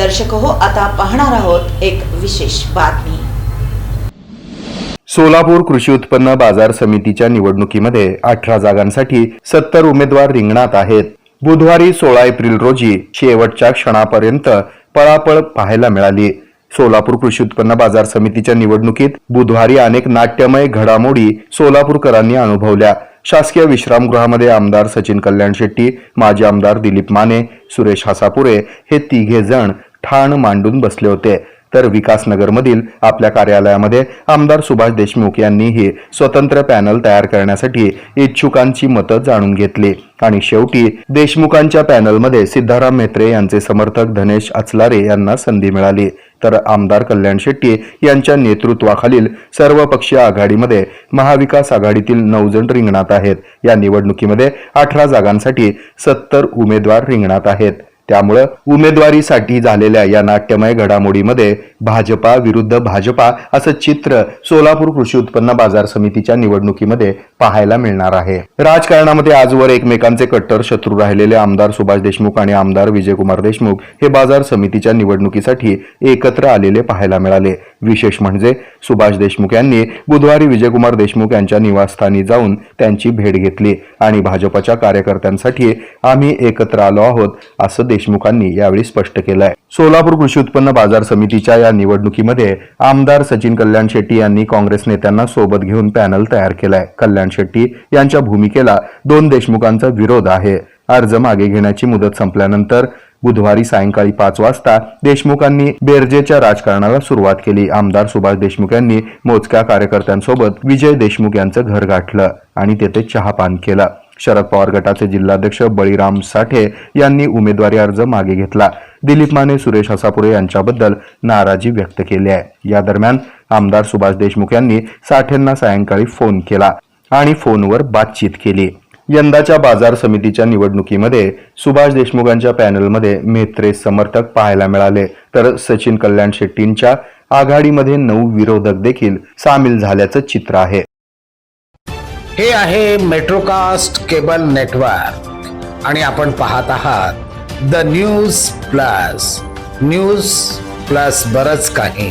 दर्शक हो आता पाहणार आहोत एक विशेष बातमी. सोलापूर कृषी उत्पन्न बाजार समितीच्या निवडणुकीमध्ये अठरा जागांसाठी सत्तर उमेदवार रिंगणात आहेत. बुधवारी सोळा एप्रिल रोजी शेवटच्या क्षणापर्यंत पळापळ पाहायला मिळाली. सोलापूर कृषी उत्पन्न बाजार समितीच्या निवडणुकीत बुधवारी अनेक नाट्यमय घडामोडी सोलापूरकरांनी अनुभवल्या. शासकीय विश्रामगृहामध्ये आमदार सचिन कल्याण शेट्टी माजी आमदार दिलीप माने सुरेश हासापुरे हे तिघे जण ठाण मांडून बसले होते. तर विकासनगरमधील आपल्या कार्यालयामध्ये आमदार सुभाष देशमुख यांनीही स्वतंत्र पॅनल तयार करण्यासाठी इच्छुकांची मतं जाणून घेतली. आणि शेवटी देशमुखांच्या पॅनलमध्ये सिद्धाराम म्हेत्रे यांचे समर्थक धनेश अचलारे यांना संधी मिळाली. तर आमदार कल्याण शेट्टी यांच्या नेतृत्वाखालील सर्वपक्षीय आघाडीमध्ये महाविकास आघाडीतील नऊ जण रिंगणात आहेत. या निवडणुकीमध्ये अठरा जागांसाठी सत्तर उमेदवार रिंगणात आहेत. त्यामुळं उमेदवारीसाठी झालेल्या या नाट्यमय घडामोडीमध्ये भाजपा विरुद्ध भाजपा असं चित्र सोलापूर कृषी उत्पन्न बाजार समितीच्या निवडणुकीमध्ये पाहायला मिळणार आहे. राजकारणामध्ये आजवर एकमेकांचे कट्टर शत्रू राहिलेले आमदार सुभाष देशमुख आणि आमदार विजयकुमार देशमुख हे बाजार समितीच्या निवडणुकीसाठी एकत्र आलेले पाहायला मिळाले. विशेष म्हणजे सुभाष देशमुख यांनी बुधवारी विजयकुमार देशमुख यांच्या निवासस्थानी जाऊन त्यांची भेट घेतली आणि भाजपच्या कार्यकर्त्यांसाठी आम्ही एकत्र आलो आहोत असं देशमुखांनी यावेळी स्पष्ट केलंय. सोलापूर कृषी उत्पन्न बाजार समितीच्या या निवडणुकीमध्ये आमदार सचिन कल्याण शेट्टी यांनी काँग्रेस नेत्यांना सोबत घेऊन पॅनल तयार केलाय. कल्याण शेट्टी यांच्या भूमिकेला दोन देशमुखांचा विरोध आहे. अर्ज मागे घेण्याची मुदत संपल्यानंतर बुधवारी सायंकाळी पाच वाजता देशमुखांनी बेरजेच्या राजकारणाला सुरुवात केली. आमदार सुभाष देशमुख यांनी मोजक्या कार्यकर्त्यांसोबत विजय देशमुख यांचं घर गाठलं आणि तेथे चहापान केलं. शरद पवार गटाचे जिल्हाध्यक्ष बळीराम साठे यांनी उमेदवारी अर्ज मागे घेतला. दिलीप माने सुरेश हसापुरे यांच्याबद्दल नाराजी व्यक्त केली आहे. या दरम्यान आमदार सुभाष देशमुख यांनी साठेंना सायंकाळी फोन केला आणि फोनवर बातचीत केली. यंदाच्या बाजार समितीच्या निवडणुकीमध्ये सुभाष देशमुखांच्या पॅनलमध्ये मेत्रे समर्थक पाहायला मिळाले. तर सचिन कल्याण शेट्टींच्या आघाडीमध्ये नऊ विरोधक देखील सामील झाल्याचं चित्र आहे. हे आहे मेट्रोकास्ट केबल नेटवर्क आणि आपण पाहत आहात the news plus news plus बरच काही.